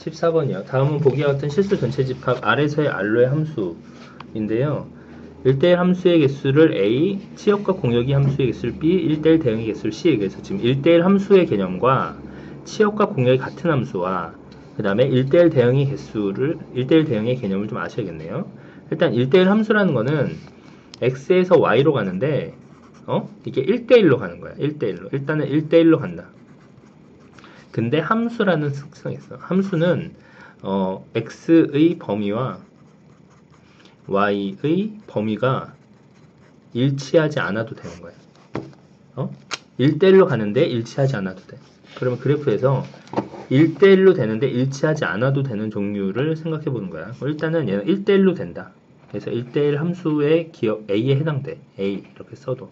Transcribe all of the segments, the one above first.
14번이요. 다음은 보기와 같은 실수 전체 집합 아래서의 알로의 함수인데요. 1대1 함수의 개수를 A, 치역과 공역이 함수의 개수를 B, 1대1 대응의 개수를 C. 그래서 지금 1대1 함수의 개념과 치역과 공역이 같은 함수와 그 다음에 1대1 대응의 개수를 1대1 대응의 개념을 좀 아셔야겠네요. 일단 1대1 함수라는 거는 x에서 y로 가는데 어? 이게 1대1로 가는 거야. 1대1로. 일단은 1대1로 간다. 근데 함수라는 특성이 있어. 함수는 어, x의 범위와 y의 범위가 일치하지 않아도 되는 거야. 어? 1대1로 가는데 일치하지 않아도 돼. 그러면 그래프에서 1대1로 되는데 일치하지 않아도 되는 종류를 생각해 보는 거야. 일단은 얘는 1대1로 된다. 그래서 1대1 함수의 기억 A에 해당돼. A 이렇게 써도.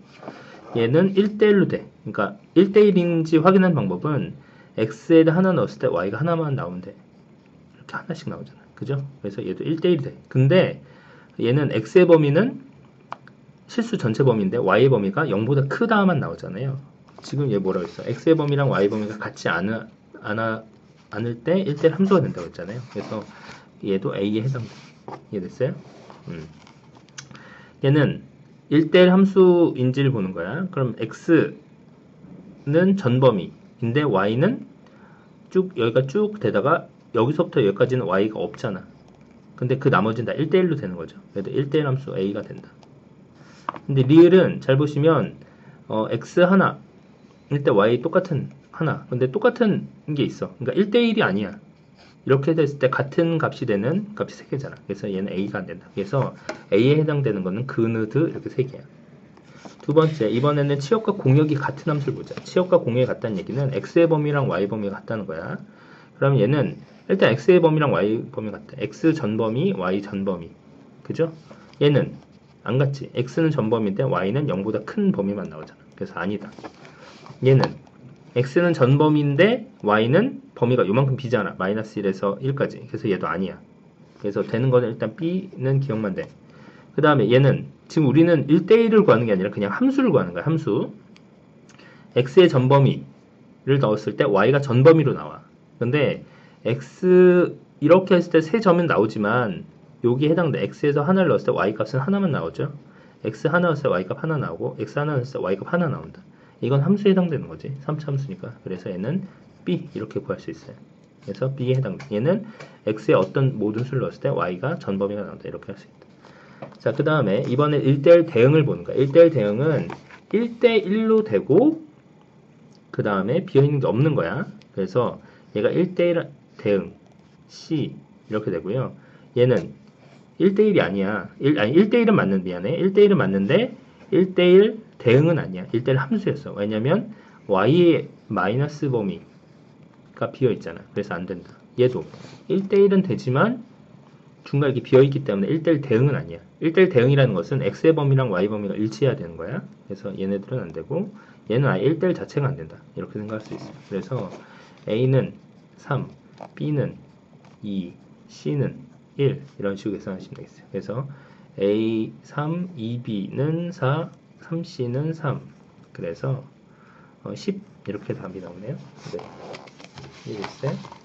얘는 1대1로 돼. 그러니까 1대1인지 확인하는 방법은 X에다 하나 넣었을 때 Y가 하나만 나오면 돼. 이렇게 하나씩 나오잖아. 그죠? 그래서 얘도 1대1이 돼. 근데 얘는 X의 범위는 실수 전체 범위인데 Y의 범위가 0보다 크다만 나오잖아요. 지금 얘 뭐라고 했어? X의 범위랑 Y 범위가 같지 않아, 않아, 않을 때 1대1 함수가 된다고 했잖아요. 그래서 얘도 A에 해당돼. 이해됐어요? 음. 얘는 1대1 함수인지를 보는 거야. 그럼 x는 전범위인데 y는 쭉 여기가 쭉 되다가 여기서부터 여기까지는 y가 없잖아. 근데 그 나머지는 다 1대1로 되는 거죠. 그래도 1대1 함수 a가 된다. 근데 리을은 잘 보시면 어, x 하나 일때 y 똑같은 하나 근데 똑같은 게 있어. 그러니까 1대1이 아니야. 이렇게 됐을 때 같은 값이 되는 값이 3개잖아. 그래서 얘는 A가 안 된다. 그래서 A에 해당되는 거는 그느드 이렇게 3개야. 두 번째, 이번에는 치역과 공역이 같은 함수를 보자. 치역과 공역이 같다는 얘기는 X의 범위랑 Y 범위가 같다는 거야. 그러면 얘는 일단 X의 범위랑 Y 범위 같다. X 전범위, Y 전범위. 그죠? 얘는 안 같지. X는 전범위인데 Y는 0보다 큰 범위만 나오잖아. 그래서 아니다. 얘는 x는 전범위인데 y는 범위가 요만큼 비잖아. 마이너스 1에서 1까지. 그래서 얘도 아니야. 그래서 되는 거는 일단 b는 기억만 돼. 그 다음에 얘는 지금 우리는 1대1을 구하는 게 아니라 그냥 함수를 구하는 거야. 함수. x의 전범위를 넣었을 때 y가 전범위로 나와. 근데 x 이렇게 했을 때 세 점은 나오지만 여기에 해당돼. x에서 하나를 넣었을 때 y 값은 하나만 나오죠. x 하나 넣었을 때 y 값 하나 나오고 x 하나 넣었을 때 y 값 하나 나온다. 이건 함수에 해당되는 거지. 3차 함수니까. 그래서 얘는 b 이렇게 구할 수 있어요. 그래서 b에 해당돼. 얘는 x의 어떤 모든 수를 넣었을 때 y가 전범위가 나온다. 이렇게 할 수 있다. 자, 그 다음에 이번에 1대1 대응을 보는 거야. 1대1 대응은 1대1로 되고 그 다음에 비어있는 게 없는 거야. 그래서 얘가 1대1 대응 C 이렇게 되고요. 얘는 1대1이 아니야. 1, 아니 1대1은 맞는 미안해. 1대1은 맞는데 1대1 대응은 아니야. 1대1 함수였어. 왜냐면 y의 마이너스 범위가 비어 있잖아. 그래서 안 된다. 얘도 1대1은 되지만 중간에 이렇게 비어 있기 때문에 1대1 대응은 아니야. 1대1 대응이라는 것은 x의 범위랑 y 범위가 일치해야 되는 거야. 그래서 얘네들은 안 되고 얘는 아예 1대1 자체가 안 된다. 이렇게 생각할 수 있어요. 그래서 a는 3, b는 2, c는 1 이런 식으로 계산하시면 되겠어요. 그래서 A 3, 2B는 4, 3C는 3. 그래서 10 어, 이렇게 답이 나오네요. 네. 이해됐어요?